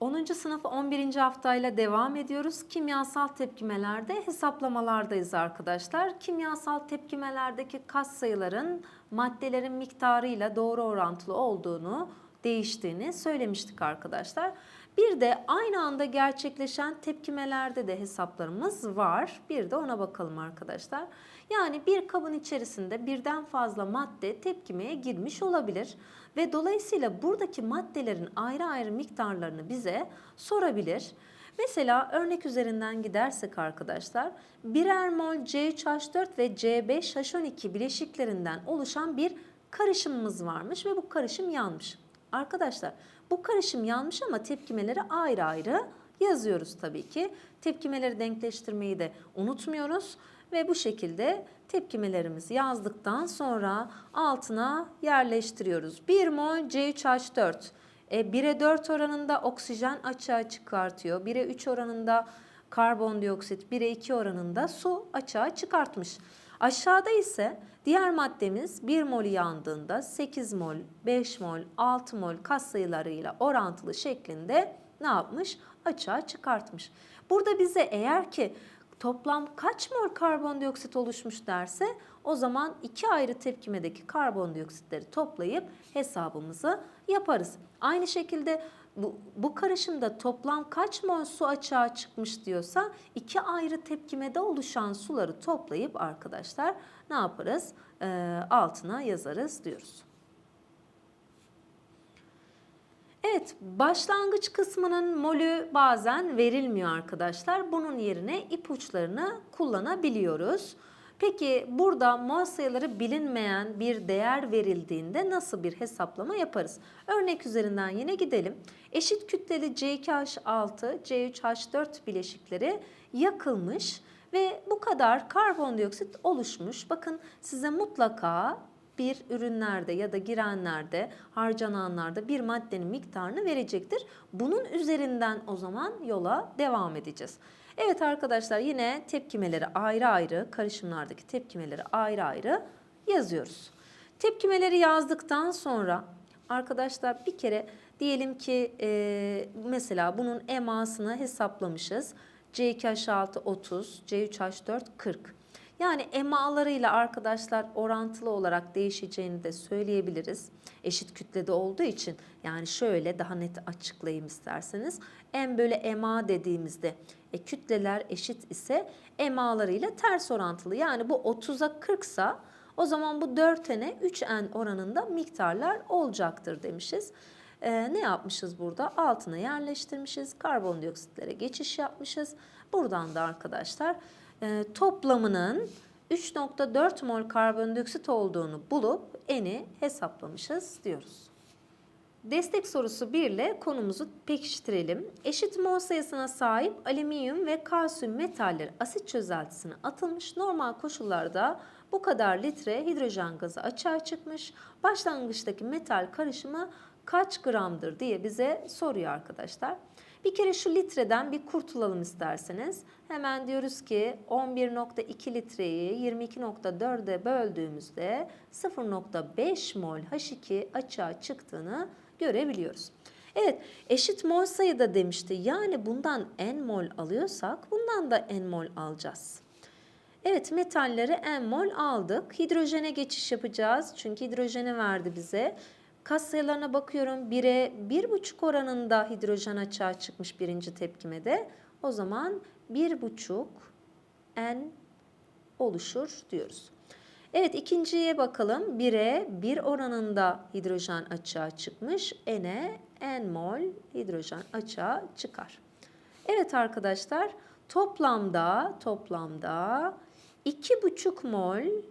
10. sınıf 11. haftayla devam ediyoruz. Kimyasal tepkimelerde hesaplamalardayız arkadaşlar. Kimyasal tepkimelerdeki katsayıların maddelerin miktarıyla doğru orantılı olduğunu, değiştiğini söylemiştik arkadaşlar. Bir de aynı anda gerçekleşen tepkimelerde de hesaplarımız var. Bir de ona bakalım arkadaşlar. Yani bir kabın içerisinde birden fazla madde tepkimeye girmiş olabilir ve dolayısıyla buradaki maddelerin ayrı ayrı miktarlarını bize sorabilir. Mesela örnek üzerinden gidersek arkadaşlar birer mol C3H4 ve C5H12 bileşiklerinden oluşan bir karışımımız varmış ve bu karışım yanmış. Arkadaşlar bu karışım yanmış ama tepkimeleri ayrı ayrı yazıyoruz tabii ki. Tepkimeleri denkleştirmeyi de unutmuyoruz ve bu şekilde tepkimelerimizi yazdıktan sonra altına yerleştiriyoruz. 1 mol C3H4 e, 1'e 4 oranında oksijen açığa çıkartıyor. 1'e 3 oranında karbondioksit, 1'e 2 oranında su açığa çıkartmış. Aşağıda ise diğer maddemiz 1 mol yandığında 8 mol, 5 mol, 6 mol katsayılarıyla orantılı şeklinde ne yapmış? Açığa çıkartmış. Burada bize eğer ki toplam kaç mol karbondioksit oluşmuş derse o zaman iki ayrı tepkimedeki karbondioksitleri toplayıp hesabımızı yaparız. Aynı şekilde bu, bu karışımda toplam kaç mol su açığa çıkmış diyorsa iki ayrı tepkimede oluşan suları toplayıp arkadaşlar ne yaparız? Ee, altına yazarız diyoruz. Evet, başlangıç kısmının molü bazen verilmiyor arkadaşlar. Bunun yerine ipuçlarını kullanabiliyoruz. Peki burada mol sayıları bilinmeyen bir değer verildiğinde nasıl bir hesaplama yaparız? Örnek üzerinden yine gidelim. Eşit kütleli C2H6, C3H4 bileşikleri yakılmış ve bu kadar karbondioksit oluşmuş. Bakın size mutlaka bir ürünlerde ya da girenlerde, harcananlarda bir maddenin miktarını verecektir. Bunun üzerinden o zaman yola devam edeceğiz. Evet arkadaşlar yine tepkimeleri ayrı ayrı, karışımlardaki tepkimeleri ayrı ayrı yazıyoruz. Tepkimeleri yazdıktan sonra arkadaşlar bir kere diyelim ki e, mesela bunun emasını hesaplamışız. C2H6 30, C3H4 40. Yani emalarıyla arkadaşlar orantılı olarak değişeceğini de söyleyebiliriz. Eşit kütlede olduğu için yani şöyle daha net açıklayayım isterseniz. M bölü ema dediğimizde e, kütleler eşit ise emalarıyla ters orantılı. Yani bu 30'a 40 sa o zaman bu 4n'e 3n oranında miktarlar olacaktır demişiz. Ee, ne yapmışız burada? Altına yerleştirmişiz. Karbondioksitlere geçiş yapmışız. Buradan da arkadaşlar e, toplamının 3.4 mol karbondioksit olduğunu bulup eni hesaplamışız diyoruz. Destek sorusu 1 ile konumuzu pekiştirelim. Eşit mol sayısına sahip alüminyum ve kalsiyum metalleri asit çözeltisine atılmış. Normal koşullarda bu kadar litre hidrojen gazı açığa çıkmış. Başlangıçtaki metal karışımı kaç gramdır diye bize soruyor arkadaşlar. Bir kere şu litreden bir kurtulalım isterseniz. Hemen diyoruz ki 11.2 litreyi 22.4'e böldüğümüzde 0.5 mol H2 açığa çıktığını görebiliyoruz. Evet eşit mol sayıda demişti. Yani bundan n mol alıyorsak bundan da n mol alacağız. Evet metalleri n mol aldık. Hidrojene geçiş yapacağız. Çünkü hidrojeni verdi bize. Kas sayılarına bakıyorum. 1'e 1,5 oranında hidrojen açığa çıkmış birinci tepkimede. O zaman 1,5 N oluşur diyoruz. Evet ikinciye bakalım. 1'e 1 oranında hidrojen açığa çıkmış. N'e N mol hidrojen açığa çıkar. Evet arkadaşlar toplamda toplamda 2,5 mol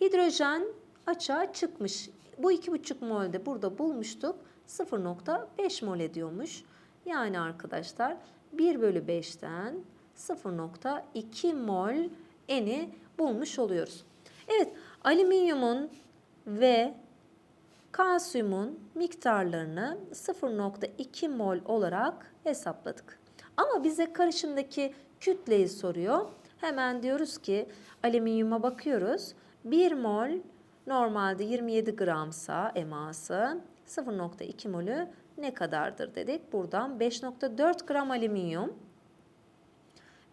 hidrojen açığa çıkmış. Bu 2,5 molde burada bulmuştuk. 0.5 mol ediyormuş. Yani arkadaşlar 1 bölü 5'ten 0.2 mol eni bulmuş oluyoruz. Evet alüminyumun ve kalsiyumun miktarlarını 0.2 mol olarak hesapladık. Ama bize karışımdaki kütleyi soruyor. Hemen diyoruz ki alüminyuma bakıyoruz. 1 mol normalde 27 gramsa eması 0.2 molü ne kadardır dedik. Buradan 5.4 gram alüminyum.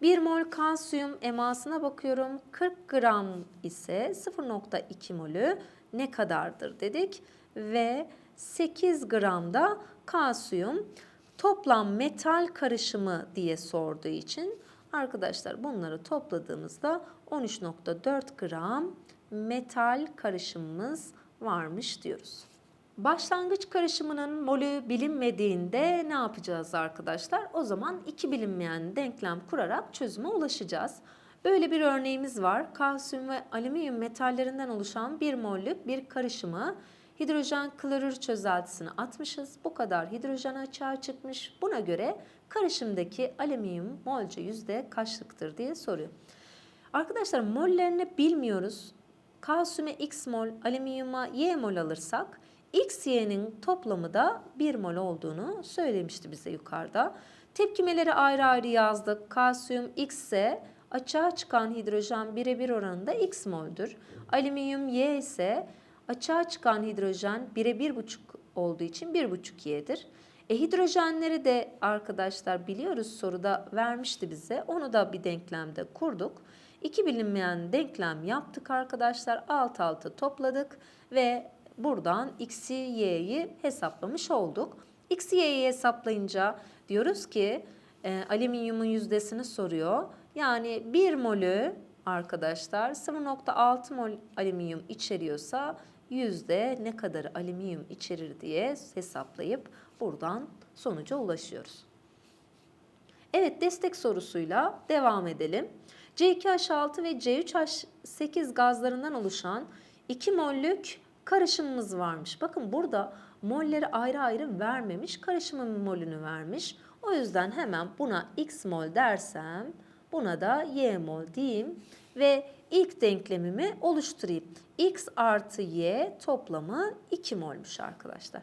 1 mol kalsiyum emasına bakıyorum. 40 gram ise 0.2 molü ne kadardır dedik. Ve 8 gram da kalsiyum toplam metal karışımı diye sorduğu için arkadaşlar bunları topladığımızda 13.4 gram metal karışımımız varmış diyoruz. Başlangıç karışımının molü bilinmediğinde ne yapacağız arkadaşlar? O zaman iki bilinmeyen denklem kurarak çözüme ulaşacağız. Böyle bir örneğimiz var. Kalsiyum ve alüminyum metallerinden oluşan bir mollük bir karışımı hidrojen klorür çözeltisine atmışız. Bu kadar hidrojen açığa çıkmış. Buna göre karışımdaki alüminyum molca yüzde kaçlıktır diye soruyor. Arkadaşlar mollerini bilmiyoruz. Kalsiyume x mol, alüminyuma y mol alırsak x, y'nin toplamı da 1 mol olduğunu söylemişti bize yukarıda. Tepkimeleri ayrı ayrı yazdık. Kalsiyum x ise açığa çıkan hidrojen birebir oranında x moldür. Alüminyum y ise açığa çıkan hidrojen birebir buçuk olduğu için bir buçuk y'dir. E, hidrojenleri de arkadaşlar biliyoruz soruda vermişti bize. Onu da bir denklemde kurduk. İki bilinmeyen denklem yaptık arkadaşlar. Alt alta topladık ve buradan x'i y'yi hesaplamış olduk. X'i y'yi hesaplayınca diyoruz ki e, alüminyumun yüzdesini soruyor. Yani 1 molü arkadaşlar 0.6 mol alüminyum içeriyorsa yüzde ne kadar alüminyum içerir diye hesaplayıp buradan sonuca ulaşıyoruz. Evet destek sorusuyla devam edelim. C2H6 ve C3H8 gazlarından oluşan 2 mollük karışımımız varmış. Bakın burada molleri ayrı ayrı vermemiş, karışımın molünü vermiş. O yüzden hemen buna x mol dersem buna da y mol diyeyim ve ilk denklemimi oluşturayım. x artı y toplamı 2 molmuş arkadaşlar.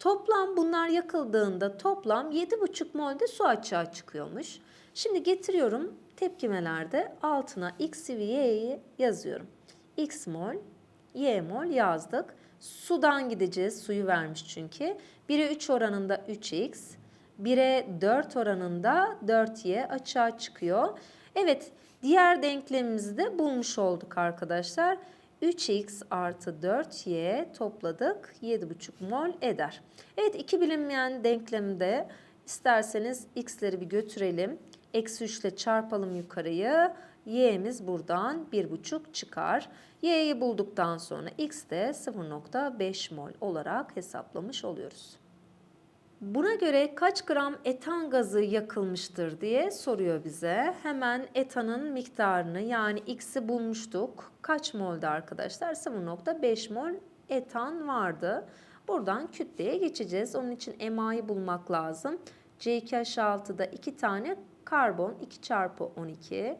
Toplam bunlar yakıldığında toplam 7,5 molde su açığa çıkıyormuş. Şimdi getiriyorum tepkimelerde altına x ve y'yi yazıyorum. x mol, y mol yazdık. Sudan gideceğiz. Suyu vermiş çünkü. 1'e 3 oranında 3x, 1'e 4 oranında 4y açığa çıkıyor. Evet, diğer denklemimizi de bulmuş olduk arkadaşlar. 3x artı 4y topladık 7,5 mol eder. Evet iki bilinmeyen denklemde isterseniz x'leri bir götürelim. Eksi 3 ile çarpalım yukarıyı. Y'miz buradan 1,5 çıkar. Y'yi bulduktan sonra x de 0,5 mol olarak hesaplamış oluyoruz. Buna göre kaç gram etan gazı yakılmıştır diye soruyor bize. Hemen etanın miktarını yani x'i bulmuştuk. Kaç moldu arkadaşlar? 0.5 mol etan vardı. Buradan kütleye geçeceğiz. Onun için EMA'yı bulmak lazım. C2H6'da 2 tane karbon 2 çarpı 12.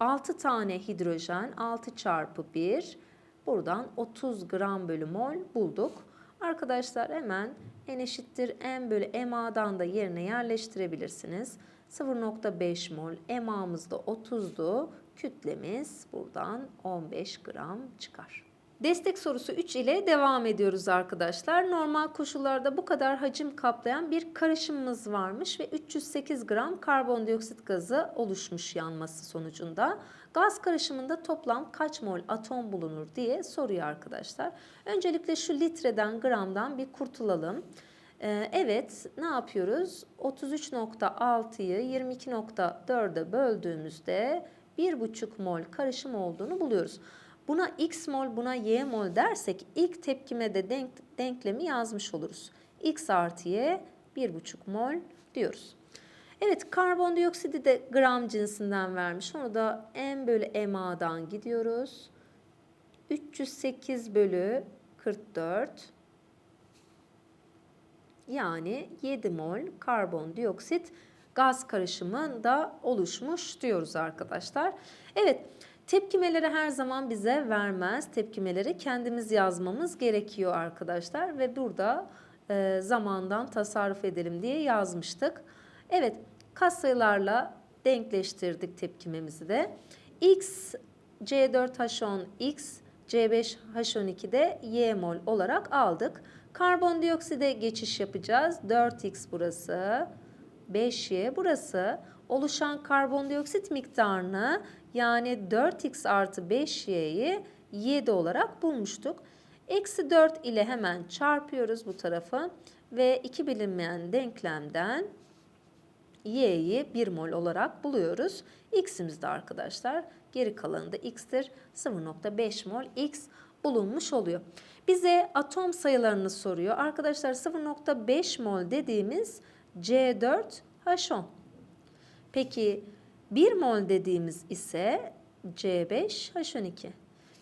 6 tane hidrojen 6 çarpı 1. Buradan 30 gram bölü mol bulduk. Arkadaşlar hemen n eşittir m bölü MA'dan da yerine yerleştirebilirsiniz. 0.5 mol MA'mız da 30'du. Kütlemiz buradan 15 gram çıkar. Destek sorusu 3 ile devam ediyoruz arkadaşlar. Normal koşullarda bu kadar hacim kaplayan bir karışımımız varmış ve 308 gram karbondioksit gazı oluşmuş yanması sonucunda. Gaz karışımında toplam kaç mol atom bulunur diye soruyor arkadaşlar. Öncelikle şu litreden gramdan bir kurtulalım. Ee, evet ne yapıyoruz? 33.6'yı 22.4'e böldüğümüzde 1,5 mol karışım olduğunu buluyoruz. Buna x mol buna y mol dersek ilk tepkime de denk, denklemi yazmış oluruz. x artı y 1,5 mol diyoruz. Evet karbondioksidi de gram cinsinden vermiş. Onu da m bölü MA'dan gidiyoruz. 308 bölü 44 yani 7 mol karbondioksit gaz karışımında oluşmuş diyoruz arkadaşlar. Evet tepkimeleri her zaman bize vermez. Tepkimeleri kendimiz yazmamız gerekiyor arkadaşlar ve burada e, zamandan tasarruf edelim diye yazmıştık. Evet katsayılarla denkleştirdik tepkimemizi de. X C4H10 X C5H12'de Y mol olarak aldık. Karbondiokside geçiş yapacağız. 4X burası, 5Y burası. Oluşan karbondioksit miktarını yani 4X artı 5Y'yi 7 olarak bulmuştuk. Eksi 4 ile hemen çarpıyoruz bu tarafı ve iki bilinmeyen denklemden y'yi 1 mol olarak buluyoruz. X'imiz de arkadaşlar geri kalanı da x'tir. 0.5 mol x bulunmuş oluyor. Bize atom sayılarını soruyor. Arkadaşlar 0.5 mol dediğimiz C4H10. Peki 1 mol dediğimiz ise C5H12.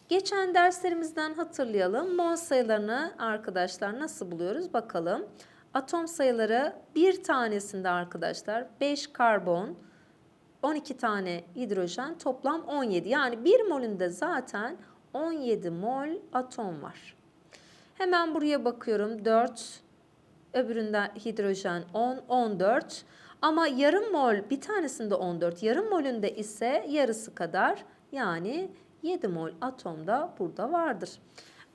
Geçen derslerimizden hatırlayalım. Mol sayılarını arkadaşlar nasıl buluyoruz bakalım. Atom sayıları bir tanesinde arkadaşlar 5 karbon, 12 tane hidrojen toplam 17. Yani 1 molünde zaten 17 mol atom var. Hemen buraya bakıyorum 4, öbüründe hidrojen 10, 14. Ama yarım mol bir tanesinde 14, yarım molünde ise yarısı kadar yani 7 mol atom da burada vardır.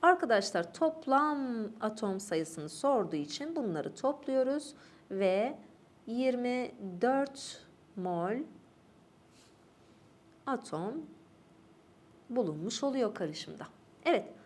Arkadaşlar toplam atom sayısını sorduğu için bunları topluyoruz ve 24 mol atom bulunmuş oluyor karışımda. Evet.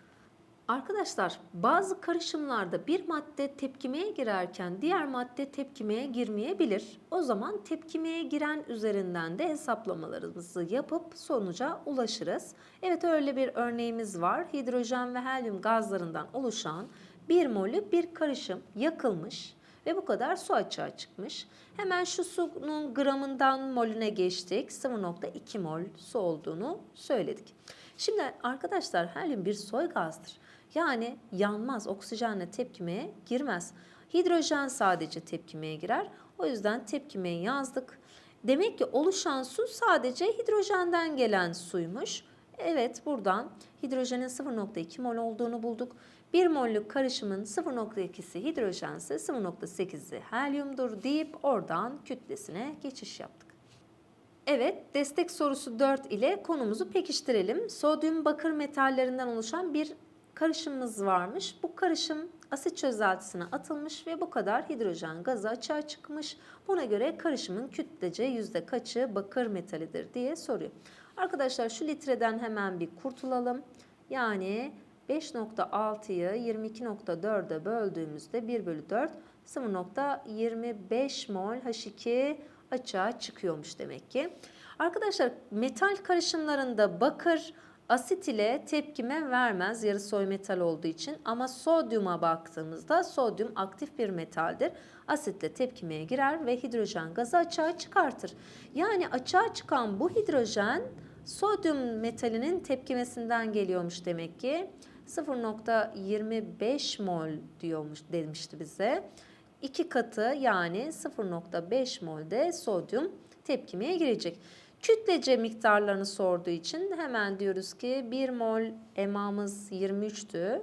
Arkadaşlar bazı karışımlarda bir madde tepkimeye girerken diğer madde tepkimeye girmeyebilir. O zaman tepkimeye giren üzerinden de hesaplamalarımızı yapıp sonuca ulaşırız. Evet öyle bir örneğimiz var. Hidrojen ve helyum gazlarından oluşan bir molü bir karışım yakılmış ve bu kadar su açığa çıkmış. Hemen şu suyun gramından molüne geçtik. 0.2 mol su olduğunu söyledik. Şimdi arkadaşlar helyum bir soy gazdır. Yani yanmaz, oksijenle tepkimeye girmez. Hidrojen sadece tepkimeye girer. O yüzden tepkimeye yazdık. Demek ki oluşan su sadece hidrojenden gelen suymuş. Evet buradan hidrojenin 0.2 mol olduğunu bulduk. 1 mollük karışımın 0.2'si hidrojense 0.8'i helyumdur deyip oradan kütlesine geçiş yaptık. Evet, destek sorusu 4 ile konumuzu pekiştirelim. Sodyum bakır metallerinden oluşan bir karışımımız varmış. Bu karışım asit çözeltisine atılmış ve bu kadar hidrojen gazı açığa çıkmış. Buna göre karışımın kütlece yüzde kaçı bakır metalidir diye soruyor. Arkadaşlar şu litreden hemen bir kurtulalım. Yani 5.6'yı 22.4'e böldüğümüzde 1 bölü 4 0.25 mol H2 açığa çıkıyormuş demek ki. Arkadaşlar metal karışımlarında bakır asit ile tepkime vermez yarı soy metal olduğu için ama sodyuma baktığımızda sodyum aktif bir metaldir. Asitle tepkimeye girer ve hidrojen gazı açığa çıkartır. Yani açığa çıkan bu hidrojen sodyum metalinin tepkimesinden geliyormuş demek ki. 0.25 mol diyormuş demişti bize. İki katı yani 0.5 molde sodyum tepkimeye girecek. Kütlece miktarlarını sorduğu için hemen diyoruz ki 1 mol emamız 23'tü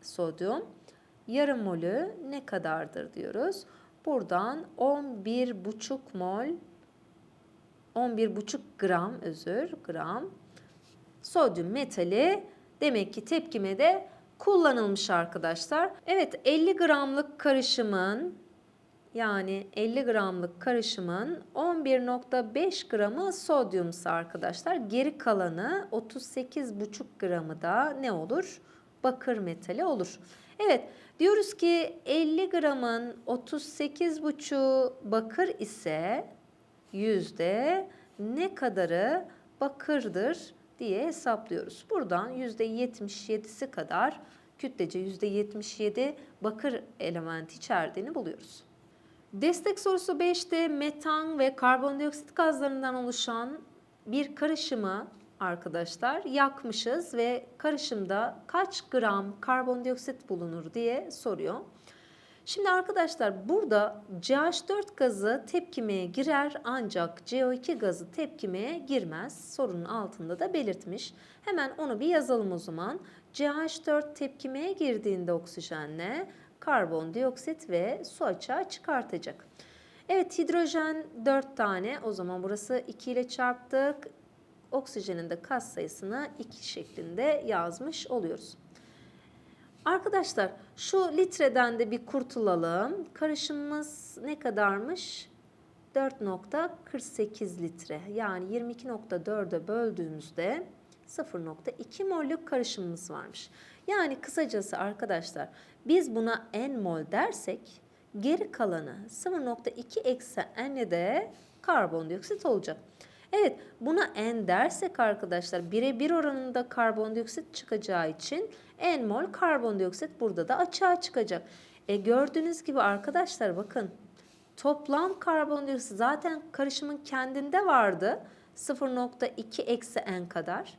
sodyum. Yarım molü ne kadardır diyoruz. Buradan 11,5 mol 11,5 gram özür gram sodyum metali demek ki tepkimede kullanılmış arkadaşlar. Evet 50 gramlık karışımın yani 50 gramlık karışımın 11.5 gramı sodyumsa arkadaşlar geri kalanı 38,5 gramı da ne olur? Bakır metali olur. Evet diyoruz ki 50 gramın 38,5 bakır ise yüzde ne kadarı bakırdır diye hesaplıyoruz. Buradan yüzde 77'si kadar kütlece %77 bakır elementi içerdiğini buluyoruz. Destek sorusu 5'te metan ve karbondioksit gazlarından oluşan bir karışımı arkadaşlar yakmışız ve karışımda kaç gram karbondioksit bulunur diye soruyor. Şimdi arkadaşlar burada CH4 gazı tepkimeye girer ancak CO2 gazı tepkimeye girmez. Sorunun altında da belirtmiş. Hemen onu bir yazalım o zaman. CH4 tepkimeye girdiğinde oksijenle karbondioksit ve su açığa çıkartacak. Evet hidrojen 4 tane o zaman burası 2 ile çarptık. Oksijenin de katsayısını 2 şeklinde yazmış oluyoruz. Arkadaşlar şu litreden de bir kurtulalım. Karışımımız ne kadarmış? 4.48 litre. Yani 22.4'e böldüğümüzde 0.2 mollük karışımımız varmış. Yani kısacası arkadaşlar biz buna n mol dersek geri kalanı 0.2 eksi n'e de karbondioksit olacak. Evet buna n dersek arkadaşlar birebir oranında karbondioksit çıkacağı için n mol karbondioksit burada da açığa çıkacak. E gördüğünüz gibi arkadaşlar bakın toplam karbondioksit zaten karışımın kendinde vardı 0.2 eksi n kadar.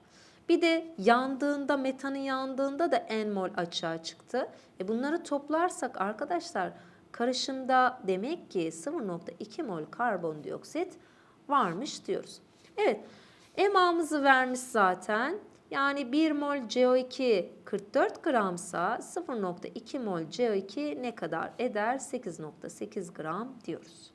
Bir de yandığında metanı yandığında da n mol açığa çıktı. E bunları toplarsak arkadaşlar karışımda demek ki 0.2 mol karbondioksit varmış diyoruz. Evet EMA'mızı vermiş zaten. Yani 1 mol CO2 44 gramsa 0.2 mol CO2 ne kadar eder? 8.8 gram diyoruz.